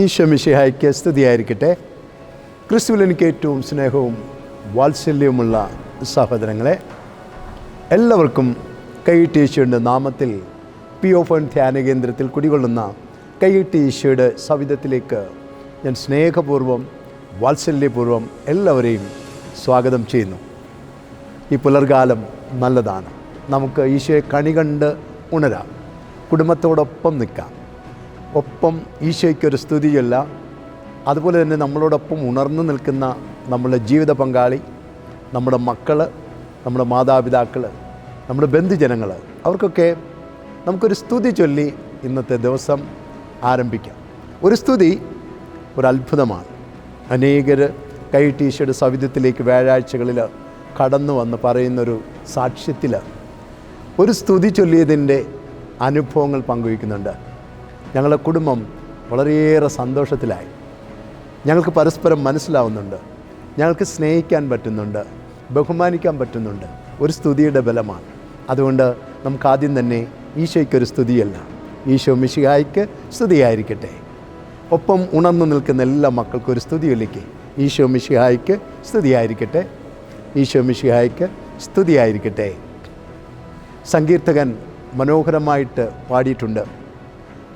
ഈശോ സ്തുതിയായിരിക്കട്ടെ ക്രിസ്തുവിൽ എനിക്ക് ഏറ്റവും സ്നേഹവും വാത്സല്യവുമുള്ള സഹോദരങ്ങളെ എല്ലാവർക്കും കൈയിട്ട് ഈശോയുടെ നാമത്തിൽ പി ഒ ഫോൺ ധ്യാന കേന്ദ്രത്തിൽ കുടികൊള്ളുന്ന കൈയിട്ട് ഈശോയുടെ സവിധത്തിലേക്ക് ഞാൻ സ്നേഹപൂർവം വാത്സല്യപൂർവം എല്ലാവരെയും സ്വാഗതം ചെയ്യുന്നു. ഈ പുലർകാലം നല്ലതാണ്. നമുക്ക് ഈശോയെ കണി കണ്ട് ഉണരാം. കുടുംബത്തോടൊപ്പം നിൽക്കാം. ഒപ്പം ഈശോയ്ക്കൊരു സ്തുതി ചൊല്ല അതുപോലെ തന്നെ നമ്മളോടൊപ്പം ഉണർന്നു നിൽക്കുന്ന നമ്മുടെ ജീവിത പങ്കാളി നമ്മുടെ മക്കൾ നമ്മുടെ മാതാപിതാക്കൾ നമ്മുടെ ബന്ധുജനങ്ങൾ അവർക്കൊക്കെ നമുക്കൊരു സ്തുതി ചൊല്ലി ഇന്നത്തെ ദിവസം ആരംഭിക്കാം. ഒരു സ്തുതി ഒരു അത്ഭുതമാണ് അനേകർ കൈ ഈശോയുടെ സവിധത്തിലേക്ക് വ്യാഴാഴ്ചകളിൽ കടന്നു വന്ന് പറയുന്നൊരു സാക്ഷ്യത്തിൽ ഒരു സ്തുതി ചൊല്ലിയതിന്റെ അനുഭവങ്ങൾ പങ്കുവയ്ക്കുന്നുണ്ട്. ഞങ്ങളുടെ കുടുംബം വളരെയേറെ സന്തോഷത്തിലായി. ഞങ്ങൾക്ക് പരസ്പരം മനസ്സിലാവുന്നുണ്ട്. ഞങ്ങൾക്ക് സ്നേഹിക്കാൻ പറ്റുന്നുണ്ട്. ബഹുമാനിക്കാൻ പറ്റുന്നുണ്ട്. ഒരു സ്തുതിയുടെ ബലമാണ്. അതുകൊണ്ട് നമുക്ക് ആദ്യം തന്നെ ഈശോയ്ക്കൊരു സ്തുതിയല്ല. ഈശോ മിശിഹായ്ക്ക് സ്തുതിയായിരിക്കട്ടെ. ഒപ്പം ഉണർന്നു നിൽക്കുന്ന എല്ലാ മക്കൾക്കൊരു സ്തുതി ഒലിക്കെ ഈശോ മിശിഹായ്ക്ക് സ്തുതിയായിരിക്കട്ടെ. ഈശോ മിശിഹായ്ക്ക് സ്തുതിയായിരിക്കട്ടെ. സങ്കീർത്തകൻ മനോഹരമായിട്ട് പാടിയിട്ടുണ്ട്.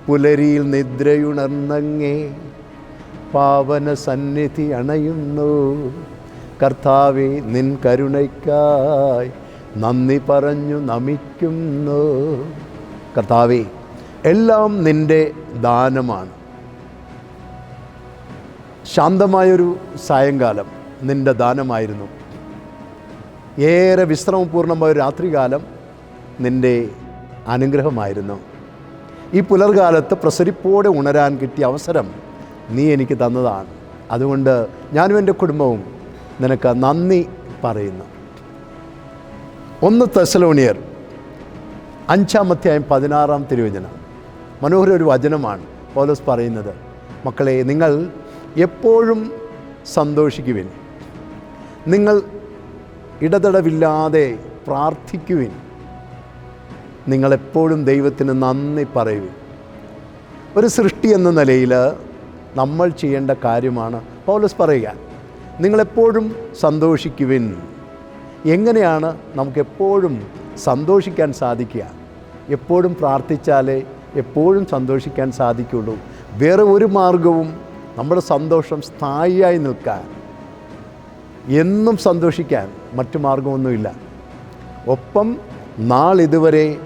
പുലരിയിൽ നിദ്രയുണർന്നങ്ങേ പാവന സന്നിധി അണയുന്നു. കർത്താവെ നിൻ കരുണയ്ക്കായി നന്ദി പറഞ്ഞു നമിക്കുന്നു. കർത്താവെ എല്ലാം നിന്റെ ദാനമാണ്. ശാന്തമായൊരു സായങ്കാലം നിന്റെ ദാനമായിരുന്നു. ഏറെ വിശ്രമപൂർണമായ രാത്രികാലം നിന്റെ അനുഗ്രഹമായിരുന്നു. ഈ പുലർകാലത്ത് പ്രസരിപ്പോടെ ഉണരാൻ കിട്ടിയ അവസരം നീ എനിക്ക് തന്നതാണ്. അതുകൊണ്ട് ഞാനും എന്റെ കുടുംബവും നിനക്ക് നന്ദി പറയുന്നു. ഒന്ന് തെസലോണിയർ അഞ്ചാമധ്യായം പതിനാറാം തിരുവചനം. മനോഹര ഒരു വചനമാണ് പൗലോസ് പറയുന്നത്. മക്കളെ നിങ്ങൾ എപ്പോഴും സന്തോഷിക്കുവിൻ. നിങ്ങൾ ഇടതടവില്ലാതെ പ്രാർത്ഥിക്കുവിൻ. നിങ്ങളെപ്പോഴും ദൈവത്തിന് നന്ദി പറയുവിൻ. ഒരു സൃഷ്ടി എന്ന നിലയിൽ നമ്മൾ ചെയ്യേണ്ട കാര്യമാണ് പൗലസ് പറയുക നിങ്ങളെപ്പോഴും സന്തോഷിക്കുവിൻ. എങ്ങനെയാണ് നമുക്കെപ്പോഴും സന്തോഷിക്കാൻ സാധിക്കുക? എപ്പോഴും പ്രാർത്ഥിച്ചാലേ എപ്പോഴും സന്തോഷിക്കാൻ സാധിക്കുള്ളൂ. വേറെ ഒരു മാർഗവും നമ്മുടെ സന്തോഷം സ്ഥായിയായി നിൽക്കാൻ എന്നും സന്തോഷിക്കാൻ മറ്റു മാർഗമൊന്നുമില്ല. ഒപ്പം നാളിതുവരെ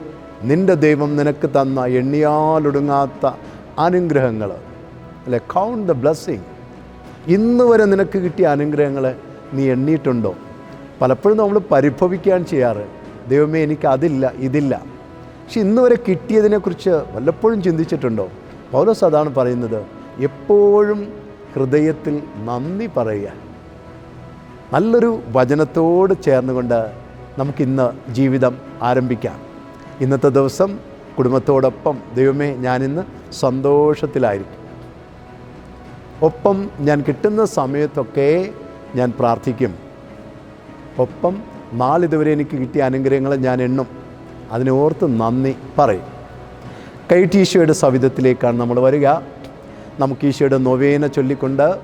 നിന്റെ ദൈവം നിനക്ക് തന്ന എണ്ണിയാലൊടുങ്ങാത്ത അനുഗ്രഹങ്ങൾ. അല്ലെ കൗണ്ട് ദ ബ്ലെസ്സിങ് ഇന്ന് വരെ നിനക്ക് കിട്ടിയ അനുഗ്രഹങ്ങൾ നീ എണ്ണിയിട്ടുണ്ടോ? പലപ്പോഴും നമ്മൾ പരിഭവിക്കാൻ ചെയ്യാറ്. ദൈവമേ എനിക്ക് അതില്ല ഇതില്ല. പക്ഷെ ഇന്ന് വരെ കിട്ടിയതിനെക്കുറിച്ച് വല്ലപ്പോഴും ചിന്തിച്ചിട്ടുണ്ടോ? പൗലോസ് അതാണ് പറയുന്നത് എപ്പോഴും ഹൃദയത്തിൽ നന്ദി പറയുക. നല്ലൊരു വചനത്തോട് ചേർന്നുകൊണ്ട് നമുക്കിന്ന് ജീവിതം ആരംഭിക്കാം. ഇന്നത്തെ ദിവസം കുടുംബത്തോടൊപ്പം ദൈവമേ ഞാനിന്ന് സന്തോഷത്തിലായിരിക്കും. ഒപ്പം ഞാൻ കിട്ടുന്ന സമയത്തൊക്കെ ഞാൻ പ്രാർത്ഥിക്കും. ഒപ്പം നാളിതുവരെ എനിക്ക് കിട്ടിയ അനുഗ്രഹങ്ങൾ ഞാൻ എണ്ണും. അതിനെ ഓർത്ത് നന്ദി പറയും. കൈറ്റ് ഈശോയുടെ സവിധത്തിലേക്കാണ് നമ്മൾ വരിക. നമുക്ക് ഈശോയുടെ നൊവേന ചൊല്ലിക്കൊണ്ട്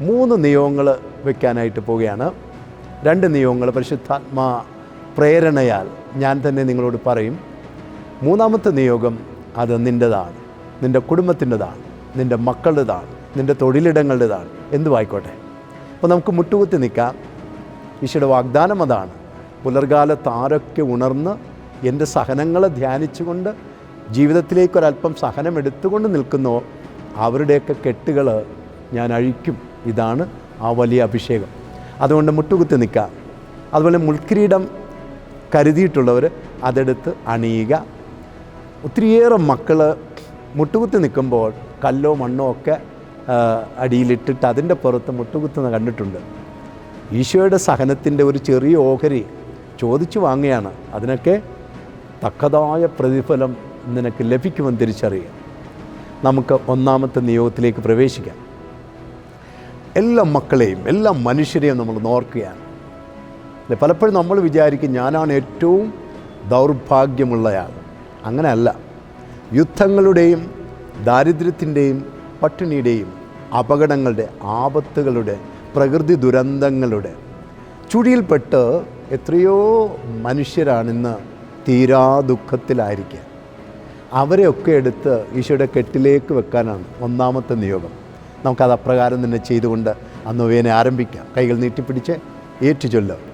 മൂന്ന് നിയോഗങ്ങൾ വയ്ക്കാനായിട്ട് പോവുകയാണ്. രണ്ട് നിയോഗങ്ങൾ പരിശുദ്ധാത്മാ പ്രേരണയാൽ ഞാൻ തന്നെ നിങ്ങളോട് പറയും മൂന്നാമത്തെ നിയോഗം അത് നിന്റെതാണ് നിന്റെ കുടുംബത്തിന്റെതാണ് നിന്റെ മക്കളുടേതാണ് നിന്റെ തൊഴിലിടങ്ങളുടേതാണ്. എന്തുമായിക്കോട്ടെ അപ്പോൾ നമുക്ക് മുട്ടുകുത്തി നിൽക്കാം. ഈശോയുടെ വാഗ്ദാനം അതാണ്. പുലർകാലത്ത് ആരൊക്കെ ഉണർന്ന് എന്റെ സഹനങ്ങളെ ധ്യാനിച്ചുകൊണ്ട് ജീവിതത്തിലേക്ക് ഒരല്പം സഹനം എടുത്തുകൊണ്ട് നിൽക്കുന്നോ അവരുടെയൊക്കെ കെട്ടുകൾ ഞാൻ അഴിക്കും. ഇതാണ് ആ വലിയ അഭിഷേകം. അതുകൊണ്ട് മുട്ടുകുത്തി നിൽക്കാം. അതുപോലെ മുൾക്കിരീടം കരുതിയിട്ടുള്ളവർ അതെടുത്ത് അണിയുക. ഒത്തിരിയേറെ മക്കൾ മുട്ടുകുത്തി നിൽക്കുമ്പോൾ കല്ലോ മണ്ണോ ഒക്കെ അടിയിലിട്ടിട്ട് അതിന്റെ പുറത്ത് മുട്ടുകുത്തുന്ന കണ്ടിട്ടുണ്ട്. ഈശോയുടെ സഹനത്തിന്റെ ഒരു ചെറിയ ഓഹരി ചോദിച്ചു വാങ്ങുകയാണ്. അതിനൊക്കെ തക്കതായ പ്രതിഫലം നിനക്ക് ലഭിക്കുമെന്ന് തിരിച്ചറിയുക. നമുക്ക് ഒന്നാമത്തെ നിയോഗത്തിലേക്ക് പ്രവേശിക്കാം. എല്ലാ മക്കളെയും എല്ലാ മനുഷ്യരെയും നമ്മൾ നോർക്കുകയാണ് പലപ്പോഴും നമ്മൾ വിചാരിക്കും ഞാനാണ് ഏറ്റവും ദൗർഭാഗ്യമുള്ളയാൾ. അങ്ങനെയല്ല. യുദ്ധങ്ങളുടെയും ദാരിദ്ര്യത്തിന്റെയും പട്ടിണിയുടെയും അപകടങ്ങളുടെ ആപത്തുകളുടെ പ്രകൃതി ദുരന്തങ്ങളുടെ ചുഴിയിൽപ്പെട്ട് എത്രയോ മനുഷ്യരാണിന്ന് തീരാ ദുഃഖത്തിലായിരിക്കുക. അവരെയൊക്കെ എടുത്ത് ഈശോയുടെ കെട്ടിലേക്ക് വെക്കാനാണ് ഒന്നാമത്തെ നിയോഗം. നമുക്കത് അപ്രകാരം തന്നെ ചെയ്തുകൊണ്ട് അന്ന് വേനെ ആരംഭിക്കാം. കൈകൾ നീട്ടിപ്പിടിച്ച് ഏറ്റുചൊല്ലും.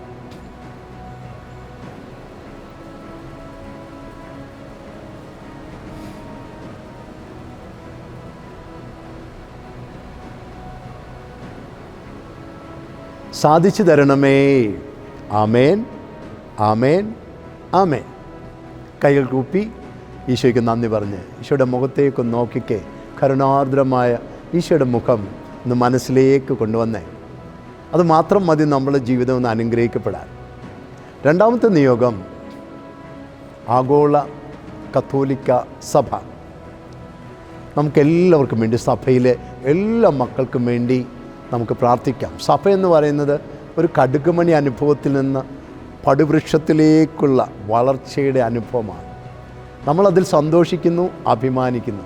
സാധിച്ചു തരണമേ. ആമേൻ. ആമേൻ. ആമേൻ. കൈകൾ കൂപ്പി ഈശോയ്ക്ക് നന്ദി പറഞ്ഞ് ഈശോയുടെ മുഖത്തേക്ക് നോക്കിക്കെ. കരുണാർദ്രമായ ഈശോയുടെ മുഖം ഒന്ന് മനസ്സിലേക്ക് കൊണ്ടുവന്നേ. അത് മാത്രം മതി നമ്മുടെ ജീവിതം ഒന്ന് അനുഗ്രഹിക്കപ്പെടാൻ. രണ്ടാമത്തെ നിയോഗം ആഗോള കത്തോലിക്ക സഭ. നമുക്കെല്ലാവർക്കും വേണ്ടി സഭയിലെ എല്ലാ മക്കൾക്കും വേണ്ടി നമുക്ക് പ്രാർത്ഥിക്കാം. സഭ എന്ന് പറയുന്നത് ഒരു കടുകുമണി അനുഭവത്തിൽ നിന്ന് പടുവൃക്ഷത്തിലേക്കുള്ള വളർച്ചയുടെ അനുഭവമാണ്. നമ്മളതിൽ സന്തോഷിക്കുന്നു അഭിമാനിക്കുന്നു.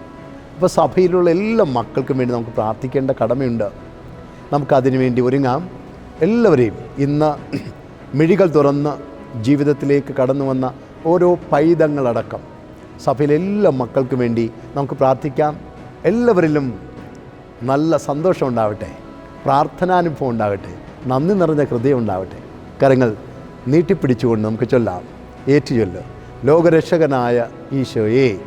അപ്പോൾ സഭയിലുള്ള എല്ലാ മക്കൾക്കും വേണ്ടി നമുക്ക് പ്രാർത്ഥിക്കേണ്ട കടമയുണ്ട്. നമുക്കതിനു വേണ്ടി ഒരുങ്ങാം. എല്ലാവരെയും ഇന്ന് മിഴികൾ തുറന്ന് ജീവിതത്തിലേക്ക് കടന്നു വന്ന ഓരോ പൈതങ്ങളടക്കം സഭയിലെ എല്ലാ മക്കൾക്കും വേണ്ടി നമുക്ക് പ്രാർത്ഥിക്കാം. എല്ലാവരിലും നല്ല സന്തോഷം ഉണ്ടാവട്ടെ പ്രാർത്ഥനാനുഭവം ഉണ്ടാകട്ടെ. നന്ദി നിറഞ്ഞ ഹൃദയം ഉണ്ടാവട്ടെ കരങ്ങൾ നീട്ടിപ്പിടിച്ചുകൊണ്ട് നമുക്ക് ചൊല്ലാം. ഏറ്റുചൊല്ല്. ലോകരക്ഷകനായ ഈശോയെ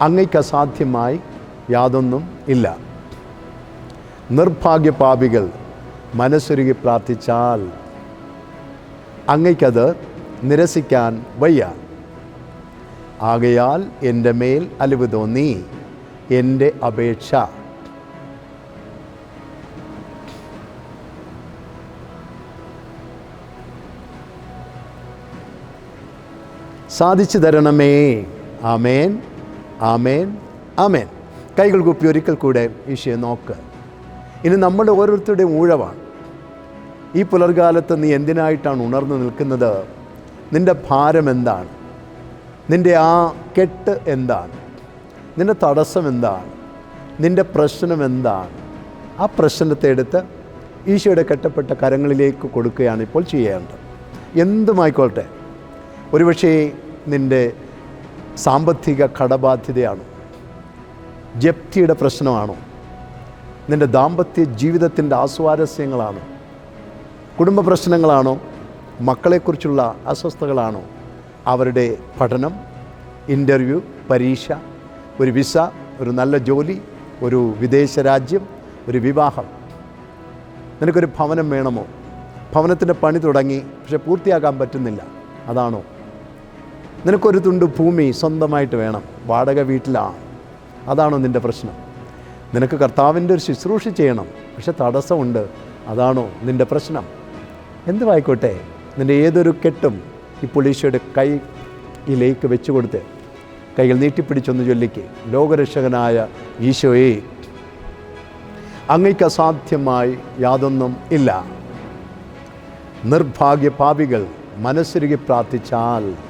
അങ്ങയ്ക്ക് അസാധ്യമായി യാതൊന്നും ഇല്ല. നിർഭാഗ്യപാപികൾ മനസ്സൊരുകി പ്രാർത്ഥിച്ചാൽ അങ്ങയ്ക്കത് നിരസിക്കാൻ വയ്യ. ആകയാൽ എന്റെ മേൽ അലിവ് തോന്നി. എന്റെ അപേക്ഷ സാധിച്ചു തരണമേ. ആമേൻ. ആമേൻ. ആമേൻ. കൈകൾ കുപ്പി ഒരിക്കൽ കൂടെ ഈശോയെ നോക്ക്. ഇനി നമ്മുടെ ഓരോരുത്തരുടെയും ഊഴവാണ്. ഈ പുലർകാലത്ത് നീ എന്തിനായിട്ടാണ് ഉണർന്നു നിൽക്കുന്നത്? നിന്റെ ഭാരം എന്താണ്? നിന്റെ ആ കെട്ട് എന്താണ്? നിന്റെ തടസ്സം എന്താണ്? നിന്റെ പ്രശ്നം എന്താണ്? ആ പ്രശ്നത്തെ എടുത്ത് ഈശോയുടെ കെട്ടപ്പെട്ട കരങ്ങളിലേക്ക് കൊടുക്കുകയാണ് ഇപ്പോൾ ചെയ്യേണ്ടത്. എന്തുമായിക്കോട്ടെ ഒരുപക്ഷേ നിന്റെ സാമ്പത്തിക കടബാധ്യതയാണോ? ജപ്തിയുടെ പ്രശ്നമാണോ? നിന്റെ ദാമ്പത്യ ജീവിതത്തിന്റെ ആസ്വാരസ്യങ്ങളാണോ? കുടുംബ പ്രശ്നങ്ങളാണോ? മക്കളെക്കുറിച്ചുള്ള അസ്വസ്ഥകളാണോ? അവരുടെ പഠനം ഇന്റർവ്യൂ പരീക്ഷ ഒരു വിസ ഒരു നല്ല ജോലി ഒരു വിദേശ രാജ്യം ഒരു വിവാഹം. നിനക്കൊരു ഭവനം വേണമോ? ഭവനത്തിന്റെ പണി തുടങ്ങി പക്ഷെ പൂർത്തിയാക്കാൻ പറ്റുന്നില്ല. അതാണോ? നിനക്കൊരു തുണ്ട് ഭൂമി സ്വന്തമായിട്ട് വേണം. വാടക വീട്ടിലാണ് അതാണോ നിന്റെ പ്രശ്നം. നിനക്ക് കർത്താവിന്റെ ഒരു ശുശ്രൂഷ ചെയ്യണം. പക്ഷെ തടസ്സമുണ്ട്. അതാണോ നിന്റെ പ്രശ്നം. എന്തുമായിക്കോട്ടെ നിന്റെ ഏതൊരു കെട്ടും ഇപ്പോൾ ഈശോയുടെ കൈയിലേക്ക് വെച്ചു കൊടുത്ത് കൈകൾ നീട്ടിപ്പിടിച്ചൊന്ന് ചൊല്ലിക്ക്. ലോകരക്ഷകനായ ഈശോയെ അങ്ങയ്ക്ക് അസാധ്യമായി യാതൊന്നും ഇല്ല. നിർഭാഗ്യ പാപികൾ മനസ്സുരുകി പ്രാർത്ഥിച്ചാൽ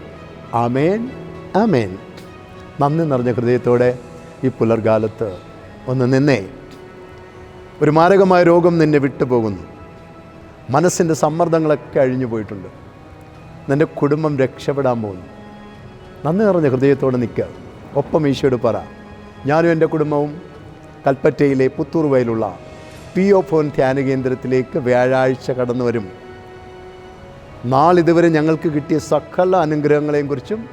ആമേൻ ആമേൻ. നന്ദി നിറഞ്ഞ ഹൃദയത്തോടെ ഈ പുലർകാലത്ത് ഒന്ന് നിന്നേ. ഒരു മാരകമായ രോഗം നിന്നെ വിട്ടുപോകുന്നു. മനസ്സിന്റെ സമ്മർദ്ദങ്ങളൊക്കെ അഴിഞ്ഞു പോയിട്ടുണ്ട്. നിന്റെ കുടുംബം രക്ഷപ്പെടാൻ പോകുന്നു. നന്ദി നിറഞ്ഞ ഹൃദയത്തോടെ നിൽക്കുക ഒപ്പം ഈശോയോട് പറ ഞാനും എന്റെ കുടുംബവും കൽപ്പറ്റയിലെ പുത്തൂർ വയലുള്ള പി ഒ ഫോൺ ധ്യാന കേന്ദ്രത്തിലേക്ക് വ്യാഴാഴ്ച കടന്നു വരും. നാളിതുവരെ ഞങ്ങൾക്ക് കിട്ടിയ സകല അനുഗ്രഹങ്ങളെയും കുറിച്ചും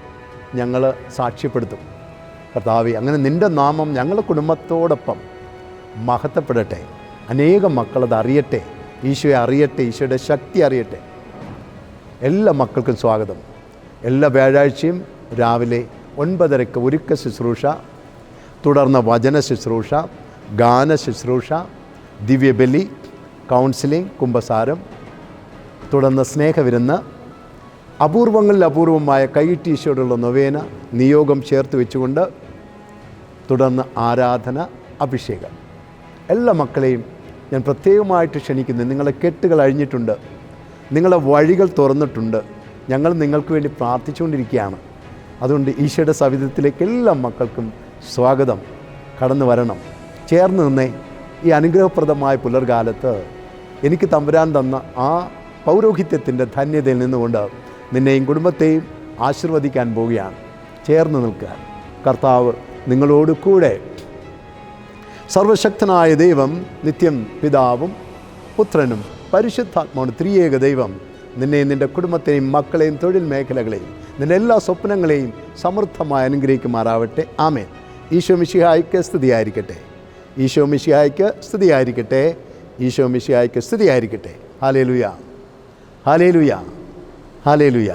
ഞങ്ങൾ സാക്ഷ്യപ്പെടുത്തും. കർത്താവി അങ്ങനെ നിന്റെ നാമം ഞങ്ങളുടെ കുടുംബത്തോടൊപ്പം മഹത്വപ്പെടട്ടെ. അനേകം മക്കളത് അറിയട്ടെ. ഈശോയെ അറിയട്ടെ ഈശോയുടെ ശക്തി അറിയട്ടെ. എല്ലാ മക്കൾക്കും സ്വാഗതം. എല്ലാ വ്യാഴാഴ്ചയും രാവിലെ ഒൻപതരയ്ക്ക് ഒരുക്ക ശുശ്രൂഷ തുടർന്ന് വചന ശുശ്രൂഷ ഗാന ശുശ്രൂഷ ദിവ്യബലി കൗൺസിലിംഗ് കുംഭസാരം തുടർന്ന് സ്നേഹവിരുന്ന് അപൂർവങ്ങളിൽ അപൂർവമായ കൈ കൈയിട്ടീശോടുള്ള നൊവേന നിയോഗം ചേർത്ത് വെച്ചുകൊണ്ട് തുടർന്ന് ആരാധന അഭിഷേകം. എല്ലാ മക്കളെയും ഞാൻ പ്രത്യേകമായിട്ട് ക്ഷണിക്കുന്നു. നിങ്ങളെ കെട്ടുകൾ അഴിഞ്ഞിട്ടുണ്ട്. നിങ്ങളെ വഴികൾ തുറന്നിട്ടുണ്ട്. ഞങ്ങൾ നിങ്ങൾക്ക് വേണ്ടി പ്രാർത്ഥിച്ചുകൊണ്ടിരിക്കുകയാണ്. അതുകൊണ്ട് ഈശോയുടെ സവിധത്തിലേക്ക് എല്ലാ മക്കൾക്കും സ്വാഗതം. കടന്നു വരണം. ചേർന്ന് നിന്നേ ഈ അനുഗ്രഹപ്രദമായ പുലർകാലത്ത് എനിക്ക് തമ്പുരാൻ തന്ന ആ പൗരോഹിത്യത്തിന്റെ ധന്യതയിൽ നിന്നുകൊണ്ട് നിന്നെയും കുടുംബത്തെയും ആശീർവദിക്കാൻ പോവുകയാണ്. ചേർന്ന് നിൽക്കുക. കർത്താവ് നിങ്ങളോട് കൂടെ സർവശക്തനായ ദൈവം നിത്യം പിതാവും പുത്രനും പരിശുദ്ധാത്മാവും ത്രിയേക ദൈവം നിന്നെയും നിന്റെ കുടുംബത്തെയും മക്കളെയും തൊഴിൽ മേഖലകളെയും നിന്റെ എല്ലാ സ്വപ്നങ്ങളെയും സമൃദ്ധമായി അനുഗ്രഹിക്കുമാറാവട്ടെ. ആമേൻ. ഈശോ മിശിഹായ്ക്ക് സ്തുതിയായിരിക്കട്ടെ. ഈശോ മിശിഹായ്ക്ക് സ്തുതിയായിരിക്കട്ടെ. ഈശോ മിശിഹായ്ക്ക് സ്തുതിയായിരിക്കട്ടെ. ഹാലേ ലുയ ഹാലേ ലുയ ഹാലേ ലുയ